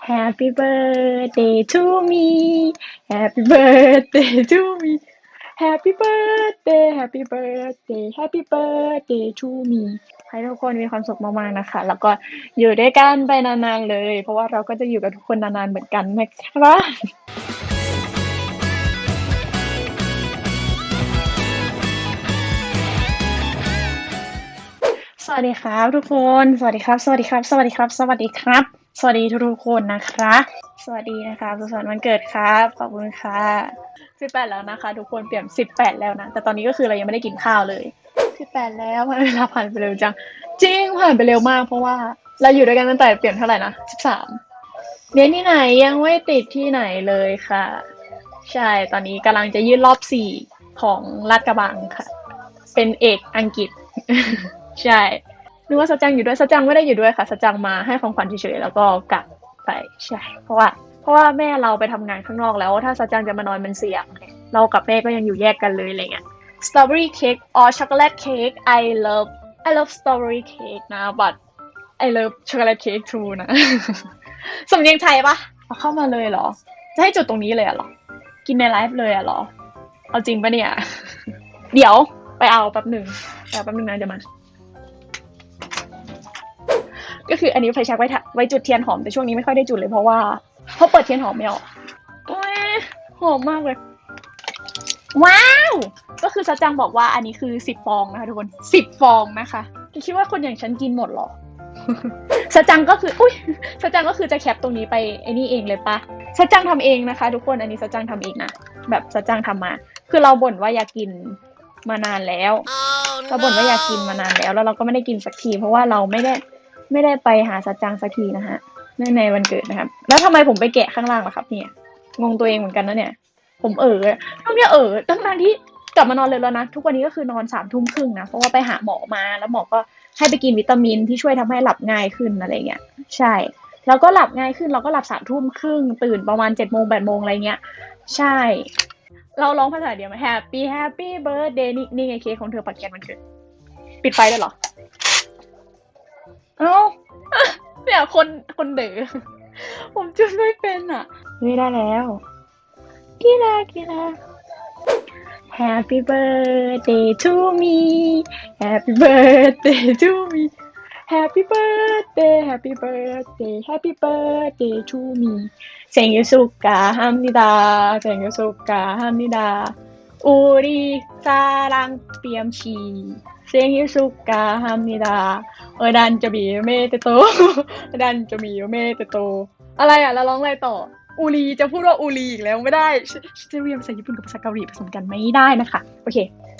Happy birthday to me Happy birthday to me Happy birthday Happy birthday Happy birthday to me ให้ทุกคนมีความสุขมากๆนะคะ แล้วก็อยู่ด้วยกันไปนานๆเลย เพราะว่าเราก็จะอยู่กับทุกคนนานๆเหมือนกันนะครับสวัสดีครับทุกคน สวัสดีครับ สวัสดีครับ สวัสดีครับ สวัสดีครับ สวัสดีทุกๆคนนะคะ สวัสดีนะคะสุขสันต์วันเกิดครับ ขอบคุณค่ะ18แล้วนะคะ ทุกคนเปลี่ยน18แล้วนะ แต่ตอนนี้ก็คือเรายังไม่ได้กินข้าวเลย18แล้วมันเวลาผ่านไปเร็วจัง จริงผ่านไปเร็วมาก เพราะว่าเราอยู่ด้วยกันตั้งแต่เปลี่ยนเท่าไหร่นะ13เรียนที่ไหนยังไม่ติดที่ไหนเลยค่ะ ใช่ ตอนนี้กำลังจะยื่นรอบสี่ของลาดกระบังค่ะ เป็นเอกอังกฤษ ใช่ นึกว่าสจังอยู่ด้วยสจังไม่ได้อยู่ด้วยค่ะสจังมาให้ของขวัญเฉยๆแล้วก็กลับไปใช่เพราะว่าเพราะว่าแม่เราไปทำงานข้างนอกแล้ว ถ้าสจังจะมานอนมันเสี่ยงเรากับแม่ก็ยังอยู่แยกกันเลยอะไรเงี้ย strawberry cake or chocolate cake I love I love strawberry cake นะ but I love chocolate cake too นะสำเนียงไทยปะเอาเข้ามาเลยเหรอ จะให้จุดตรงนี้เลยเหรอ กินในไลฟ์เลยเหรอ เอาจริงปะเนี่ย เดี๋ยวไปเอาแป๊บหนึ่งไปเอาแป๊บหนึ่งนะจะมา ก็คืออันนี้ไฟแชักไว้ทะไว้จุดเทียนหอมแต่ช่วงนี้ไม่ค่อยได้จุดเลยเพราะว่าเพราะเปิดเทียนหอมไม่ออกโอ้ยหอมมากเลย ว้าว ก็คือซัจังบอกว่าอันนี้คือสิบฟองนะคะทุกคนสิบฟองนะคะคิดว่าคนอย่างฉันกินหมดเหรอสจังก็คือ อุ้ยสจังก็คือจะแคปตรงนี้ไปไอ้นี่เองเลยปะสจังทำเองนะคะ ทุกคน อันนี้สจังทำเองนะ แบบสจังทำมา คือเราบ่นว่าอยากกินมานานแล้วเราบ่นว่าอยากกินมานานแล้ว แล้วเราก็ไม่ได้กินสักที เพราะว่าเราไม่ได้ ไม่ได้ไปหาสัจจังสักทีนะฮะในในวันเกิดนะครับ แล้วทำไมผมไปแกะข้างล่างล่ะครับ เนี่ย งงตัวเองเหมือนกันนะเนี่ย ผมเออทำเนี่ยเออตั้งนานที่กลับมานอนเลยแล้วนะ ทุกวันนี้ก็คือนอนสามทุ่มครึ่งนะ เพราะว่าไปหาหมอมาแล้วหมอก็ให้ไปกินวิตามินที่ช่วยทำให้หลับง่ายขึ้นอะไรเงี้ย ใช่ แล้วก็หลับง่ายขึ้นเราก็หลับสามทุ่มครึ่ง ตื่นประมาณเจ็ดโมงแปดโมงอะไรเงี้ย ใช่ เราร้องภาษาเดียวไหม Happy Happy Birthday นี่นี่ไงเค้กของเธอปัดแกนมันเกิด ปิดไฟได้เหรอ เอ้าเนี่ยคนคนเด๋อผมจุดไม่เป็นอะไม่ได้แล้วกีฬากีฬา Happy birthday to me Happy birthday to me Happy birthday Happy birthday Happy birthday to me เซงยูสุกาฮัมนิดาเซงยูสุกาฮัมนิดาอุริซารังเปียมชี เซฮิสุกาฮามิดาเออดันจะมีเมเตโตดันจะมีเมเตโต อะไรอะแล้วร้องอะไรต่ออูรีจะพูดว่าอูรีอีกแล้วไม่ได้จะเรียนภาษาญี่ปุ่นกับภาษาเกาหลีผสมกันไม่ได้นะคะ โอเค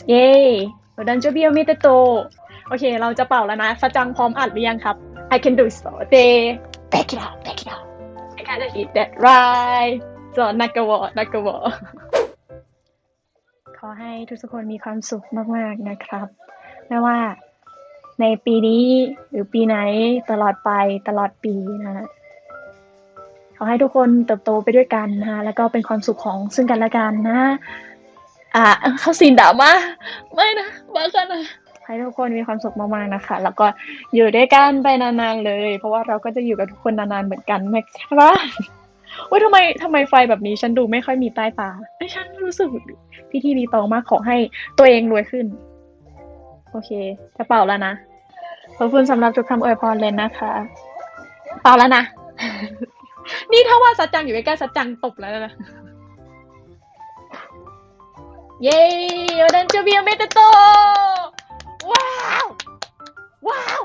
เย้เออดันจะมีเมเตโต โอเค เราจะเป่าแล้วนะสจังพร้อมอัดหรือยังครับ I can do so they back it up back it up I gotta hit that right จอนักกะวอนักกะวอขอให้ทุกคนมีความสุขมากๆนะครับ ไม่ว่า ในปีนี้หรือปีไหนตลอดไปตลอดปีนะฮะขอให้ทุกคนเติบโตไปด้วยกันนะฮะแล้วก็เป็นความสุขของซึ่งกันและกันนะ อ่าเข้าซีนด่ามาไม่นะบ้ากันนะให้ทุกคนมีความสุขมากๆนะคะ แล้วก็อยู่ด้วยกันไปนานๆเลย เพราะว่าเราก็จะอยู่กับทุกคนนานๆเหมือนกันนะครับว่าทำไมทำไมไฟแบบนี้ฉันดูไม่ค่อยมีใต้ตาไอ้ยฉันรู้สึกพิธีรีตองมากขอให้ตัวเองรวยขึ้น โอเค จะเป่าแล้วนะ ขอบคุณสำหรับทุกคำอวยพรเลยนะคะ เป่าแล้วนะ นี่ถ้าว่าสัจจังอยู่ใกล้ๆสัจจังตบแล้วนะ เย้วันนั้นจะเบียเมตโต ว้าว ว้าว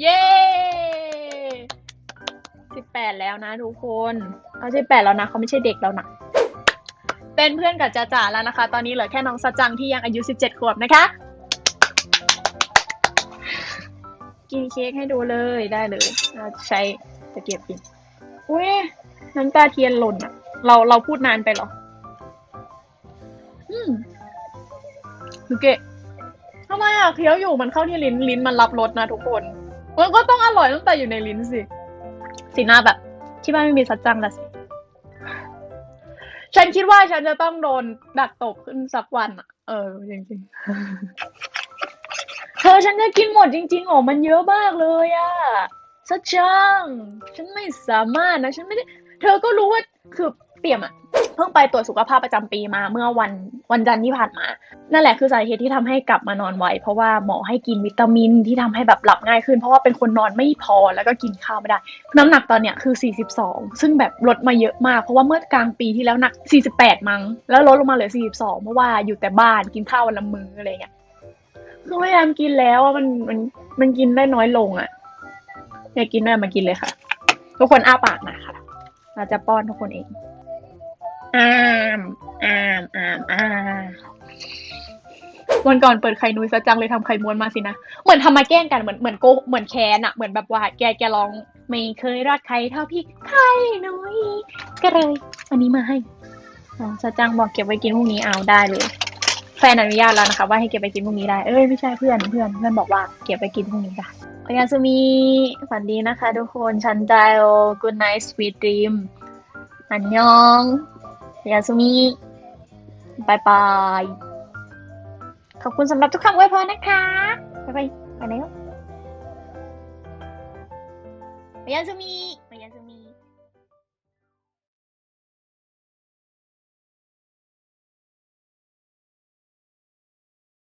เย้สิบแปดแล้วนะทุกคนเขาสิบแปดแล้วนะเขาไม่ใช่เด็กแล้วนะเป็นเพื่อนกับจ้าจ๋าแล้วนะคะ ตอนนี้เหลือแค่น้องสัจจังที่ยังอายุสิบเจ็ดขวบนะคะ กินเค้กให้ดูเลยได้เลยเราจะใช้ตะเกียบกินอุ้ยน้ำตาเทียนหล่นอะเราเราพูดนานไปหรอ อืมโอเคทำไมอะเคี้ยวอยู่มันเข้าที่ลิ้นลิ้นมันรับรสนะทุกคนมันก็ต้องอร่อยตั้งแต่อยู่ในลิ้นสิ สีหน้าแบบ ที่บ้านไม่มีสัจจังละสิ ฉันคิดว่าฉันจะต้องโดนดักตบขึ้นสักวันอะเออจริงๆ ธอฉันจะกินหมดจริงๆอ๋อมันเยอะมากเลยอะซะจังฉันไม่สามารถนะ ฉันไม่ได้ เธอก็รู้ว่า คือเปี่ยมอะเพิ่งไปตรวจสุขภาพประจำปีมาเมื่อวันวันจันทร์ที่ผ่านมา นั่นแหละคือสาเหตุที่ทำให้กลับมานอนไวเพราะว่าหมอให้กินวิตามินที่ทำให้แบบหลับง่ายขึ้น เพราะว่าเป็นคนนอนไม่พอแล้วก็กินข้าวไม่ได้ น้ำหนักตอนเนี้ยคือ 42 ซึ่งแบบลดมาเยอะมาก เพราะว่าเมื่อกลางปีที่แล้วหนัก 48 มั้ง แล้วลดลงมาเหลือ 42 เพราะว่าอยู่แต่บ้านกินข้าววันละมื้ออะไรเงี้ย คือพยายามกินแล้วอะมันมันมันกินได้น้อยลงอะอยากกินได้มากินเลยค่ะ ทุกคนอ้าปากนะคะเราจะป้อนทุกคนเองอ้ามอ้ามอ้ามอ้ามวันก่อนเปิดไข่นุ้ยซะจังเลยทำไข่ม้วนมาสินะ เหมือนทำมาแกล้งกันเหมือนเหมือนโกเหมือนแคนอะเหมือนแบบว่าแกแกร้อง ไม่เคยรักใครเท่าพี่ไข่นุ้ยก็เลยอันนี้มาให้อ๋อซะจังบอกเก็บไว้กินพรุ่งนี้เอาได้เลย แฟนอนุญาตแล้วนะคะ ว่าให้เก็บไปกินพรุ่งนี้ได้ เอ้ยไม่ใช่เพื่อนเพื่อนเพื่อนบอกว่าเก็บไปกินพรุ่งนี้ได้โอยาสุมิฝันดีนะคะทุกคนชันไดโอ good night sweet dream อันยองโอยาสุมิบายบายขอบคุณสำหรับทุกคำอวยพรนะคะบายบายไปแล้วโอยาสุมิ